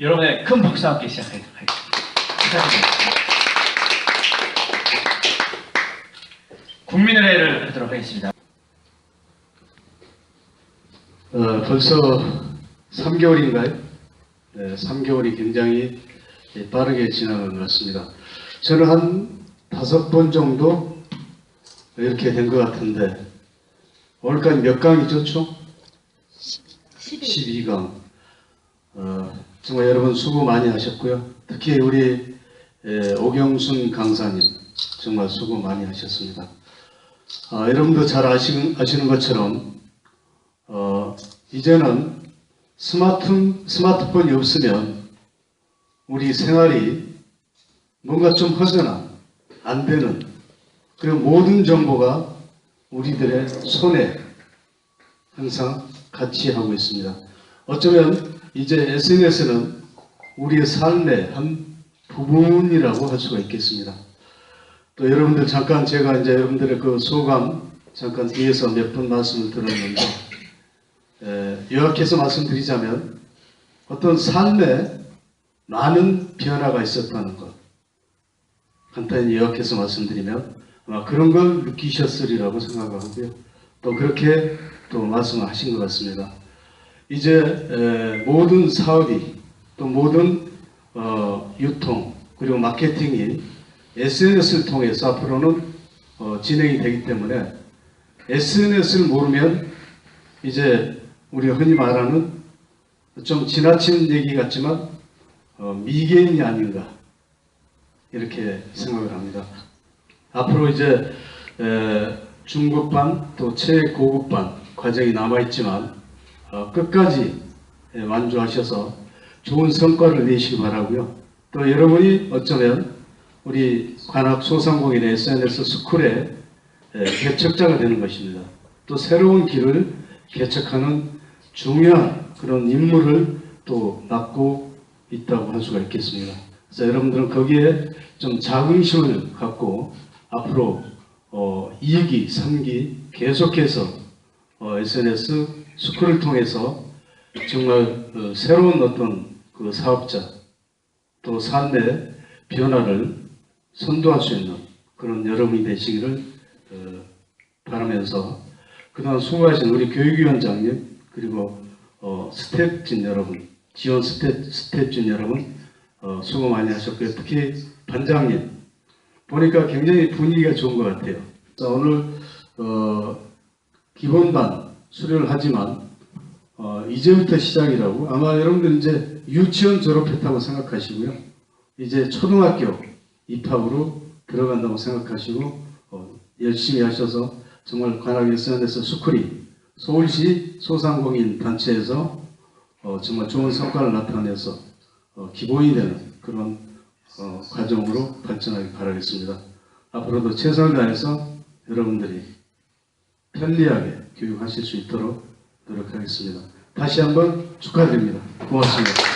여러분의 큰 박수와 함께 시작하겠습니다. 축하드립니다. 국민의례를 하도록 하겠습니다. 어, 벌써 3개월인가요? 네, 3개월이 굉장히 예, 빠르게 지나간 것 같습니다. 저는 한 다섯 번 정도 이렇게 된 것 같은데 오늘까지 몇 강이죠, 총? 12강. 어, 정말 여러분 수고 많이 하셨고요. 특히 우리 예, 오경순 강사님 정말 수고 많이 하셨습니다. 아, 여러분도 잘 아시는, 아시는 것처럼 어, 이제는 스마트, 스마트폰이 없으면 우리 생활이 뭔가 좀 허전한, 안 되는, 그리고 모든 정보가 우리들의 손에 항상 같이 하고 있습니다. 어쩌면 이제 SNS는 우리의 삶의 한 부분이라고 할 수가 있겠습니다. 또 여러분들 잠깐 제가 이제 여러분들의 그 소감 잠깐 뒤에서 몇 분 말씀을 들었는데 에, 요약해서 말씀드리자면 어떤 삶에 많은 변화가 있었다는 것. 간단히 요약해서 말씀드리면 아마 그런 걸 느끼셨으리라고 생각하고요. 또 그렇게 또 말씀을 하신 것 같습니다 이제 에, 모든 사업이 또 모든 어, 유통 그리고 마케팅이 SNS를 통해서 앞으로는 어, 진행이 되기 때문에 SNS를 모르면 이제 우리가 흔히 말하는 좀 지나친 얘기 같지만 어, 미개인이 아닌가 이렇게 생각을 합니다. 앞으로 이제 에, 중급반 또 최고급반 과정이 남아있지만 어, 끝까지 에, 완주하셔서 좋은 성과를 내시기 바라고요. 또 여러분이 어쩌면 우리 관악 소상공인의 SNS 스쿨의 에, 개척자가 되는 것입니다. 또 새로운 길을 개척하는 중요한 그런 임무를 또 맡고 있다고 할 수가 있겠습니다. 그래서 여러분들은 거기에 좀 자긍심을 갖고 앞으로 어, 2기, 3기 계속해서 어, SNS 스쿨을 통해서 정말 어, 새로운 어떤 그 사업자 또 삶의 변화를 선도할 수 있는 그런 여러분이 되시기를 어, 바라면서 그동안 수고하신 우리 교육위원장님 그리고 어, 스태프진 여러분 지원 스태, 스태프진 여러분 어, 수고 많이 하셨고요. 특히 반장님 보니까 굉장히 분위기가 좋은 것 같아요. 자, 오늘 어, 기본반 수료를 하지만 어, 이제부터 시작이라고 아마 여러분들 이제 유치원 졸업했다고 생각하시고요. 이제 초등학교 입학으로 들어간다고 생각하시고 어, 열심히 하셔서 정말 관악 SNS 스쿨이 서울시 소상공인 단체에서 어, 정말 좋은 성과를 나타내서 어, 기본이 되는 그런 어, 과정으로 발전하기 바라겠습니다. 앞으로도 최선을 다해서 여러분들이 편리하게 교육하실 수 있도록 노력하겠습니다. 다시 한번 축하드립니다. 고맙습니다.